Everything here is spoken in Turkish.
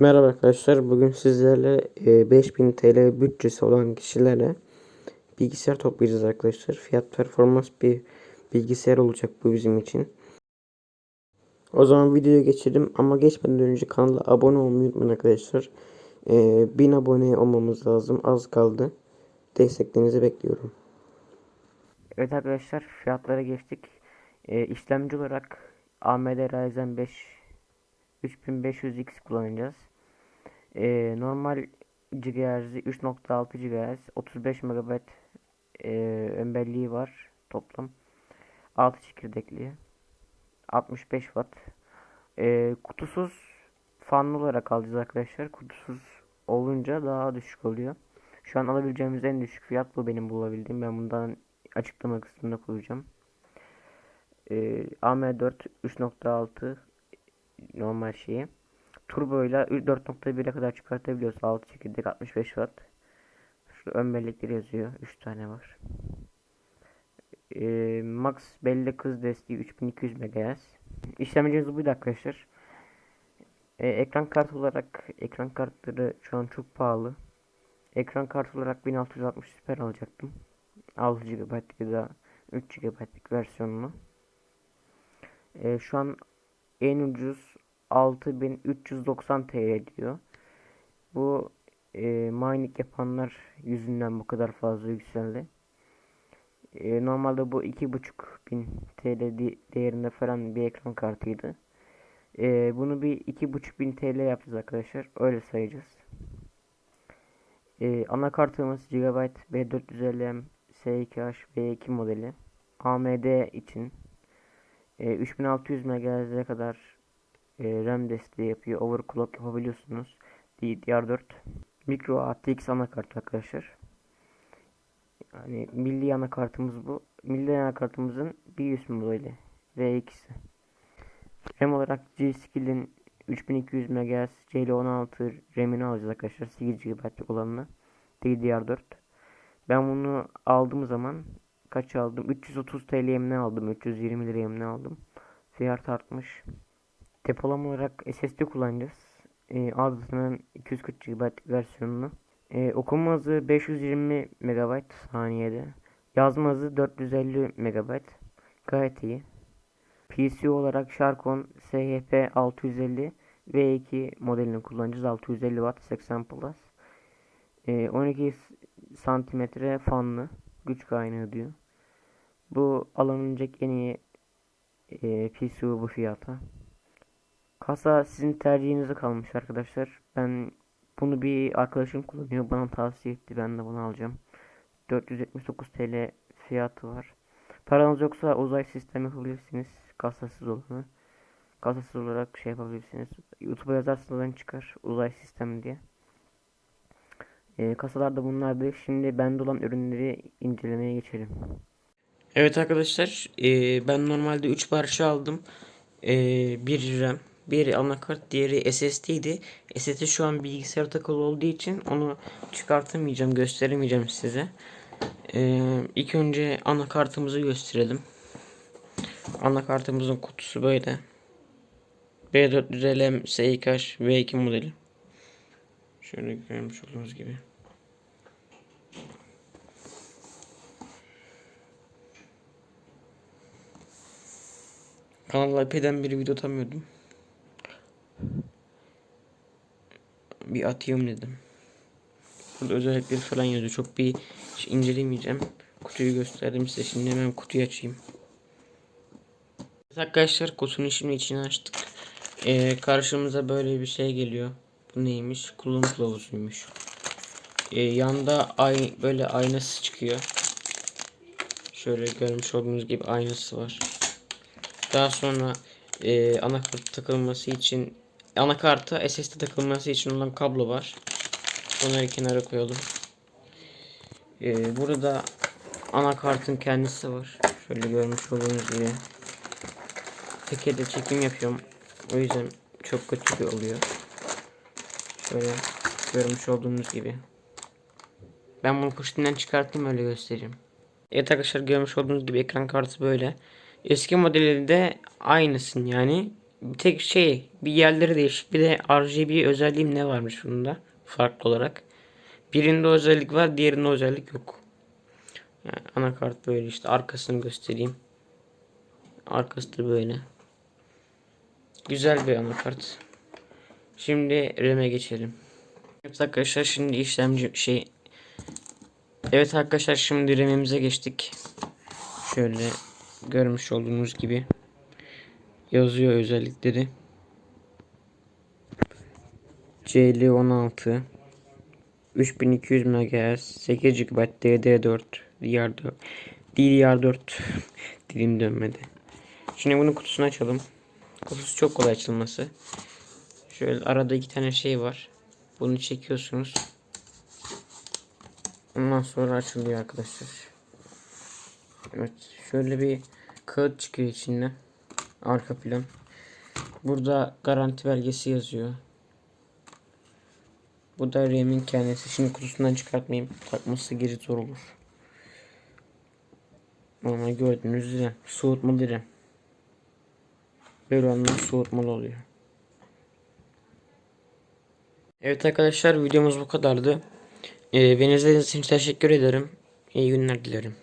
Merhaba arkadaşlar. Bugün sizlerle e, 5000 TL bütçesi olan kişilere bilgisayar toplayacağız arkadaşlar. Fiyat performans bir bilgisayar olacak bu bizim için. O zaman videoya geçelim ama geçmeden önce kanala abone olmayı unutmayın arkadaşlar. E, 1000 abone olmamız lazım. Az kaldı. Desteklerinizi bekliyorum. Evet arkadaşlar fiyatlara geçtik. E, işlemci olarak AMD Ryzen 5 3500X kullanacağız. Ee, normal GHz'i 3.6 GHz 35 MB e, ön belleği var toplam. 6 çekirdekli 65 Watt. Ee, kutusuz fanlı olarak alacağız arkadaşlar. Kutusuz olunca daha düşük oluyor. Şu an alabileceğimiz en düşük fiyat bu benim bulabildiğim. Ben bundan açıklama kısmına koyacağım. Ee, AM4 3.6 normal şeyi. Turbo ile 4.1'e kadar çıkartabiliyoruz. 6 çekirdek 65 watt. Şu ön bellekleri yazıyor. 3 tane var. Ee, max bellek hız desteği 3200 MHz. İşlemcimiz buydu arkadaşlar. Ee, ekran kartı olarak ekran kartları şu an çok pahalı. Ekran kartı olarak 1660 Super alacaktım. 6 GB ya da 3 GB'lik versiyonunu. Ee, şu an en ucuz 6390 TL diyor. Bu e, mining yapanlar yüzünden bu kadar fazla yükseldi. E, normalde bu 2500 TL de değerinde falan bir ekran kartıydı. E, bunu bir 2500 TL yapacağız arkadaşlar. Öyle sayacağız. E, anakartımız GB B450M S2H V2 modeli. AMD için e, 3600 MHz'e kadar e, RAM desteği yapıyor. Overclock yapabiliyorsunuz. DDR4 Micro ATX anakart arkadaşlar. Yani milli anakartımız bu. Milli anakartımızın bir üst modeli V2'si. RAM olarak G-Skill'in 3200 MHz CL16 RAM'ini alacağız arkadaşlar. 8 GB olanını. DDR4. Ben bunu aldığım zaman kaç aldım? 330 TL'ye ne aldım? 320 liraya ne aldım? Fiyat artmış. Depolama olarak SSD kullanacağız. E, Adetinin 240 GB versiyonunu. E, okuma hızı 520 MB saniyede. Yazma hızı 450 MB. Gayet iyi. PC olarak Sharkon SHP 650 V2 modelini kullanacağız. 650 Watt 80 Plus. E, 12 santimetre fanlı güç kaynağı diyor. Bu alınacak en iyi e, PC bu fiyata. Kasa sizin tercihinize kalmış arkadaşlar. Ben bunu bir arkadaşım kullanıyor. Bana tavsiye etti. Ben de bunu alacağım. 479 TL fiyatı var. Paranız yoksa uzay sistemi yapabilirsiniz. Kasasız olanı. Kasasız olarak şey yapabilirsiniz. YouTube'a yazarsanız çıkar. Uzay sistemi diye. E, kasalar da bunlardı. Şimdi bende olan ürünleri incelemeye geçelim. Evet arkadaşlar. E, ben normalde 3 parça aldım. E, bir RAM, biri anakart, diğeri SSD'ydi. SSD şu an bilgisayar takılı olduğu için onu çıkartamayacağım, gösteremeyeceğim size. Ee, ilk önce anakartımızı gösterelim. Anakartımızın kutusu böyle. B450M SIKH V2 modeli. Şöyle görmüş olduğunuz gibi. Kanalda epeyden bir video atamıyordum. Bir atayım dedim. Burada özellikleri falan yazıyor. Çok bir şey incelemeyeceğim. Kutuyu gösterdim size. Şimdi hemen kutuyu açayım. Evet arkadaşlar kutunun şimdi içini açtık. Ee, karşımıza böyle bir şey geliyor. Bu neymiş? Kullanım kılavuzuymuş. Ee, yanda ay böyle aynası çıkıyor. Şöyle görmüş olduğunuz gibi aynası var. Daha sonra e, anakart takılması için anakarta SSD takılması için olan kablo var. Bunları kenara koyalım. Ee, burada anakartın kendisi var. Şöyle görmüş olduğunuz gibi. Tekerde çekim yapıyorum. O yüzden çok kötü oluyor. Şöyle görmüş olduğunuz gibi. Ben bunu poşetinden çıkarttım öyle göstereyim. Evet arkadaşlar görmüş olduğunuz gibi ekran kartı böyle. Eski modelinde aynısın yani. Tek şey bir yerleri değişik. Bir de RGB özelliğim ne varmış bunda farklı olarak. Birinde özellik var, diğerinde özellik yok. Yani anakart böyle işte arkasını göstereyim. Arkası da böyle. Güzel bir anakart. Şimdi RAM'e geçelim. Evet arkadaşlar şimdi işlemci şey Evet arkadaşlar şimdi RAM'imize geçtik. Şöyle görmüş olduğunuz gibi yazıyor özellikleri. CL16 3200 MHz 8 GB DD4 DDR4 DDR4 dilim dönmedi. Şimdi bunun kutusunu açalım. Kutusu çok kolay açılması. Şöyle arada iki tane şey var. Bunu çekiyorsunuz. Ondan sonra açılıyor arkadaşlar. Evet. Şöyle bir kağıt çıkıyor içinden. Arka plan. Burada garanti belgesi yazıyor. Bu da RAM'in kendisi. Şimdi kutusundan çıkartmayayım. Takması geri zor olur. Ama gördüğünüz üzere soğutmalı RAM. Böyle olmaz soğutmalı oluyor. Evet arkadaşlar videomuz bu kadardı. Ee, beni izlediğiniz için teşekkür ederim. İyi günler dilerim.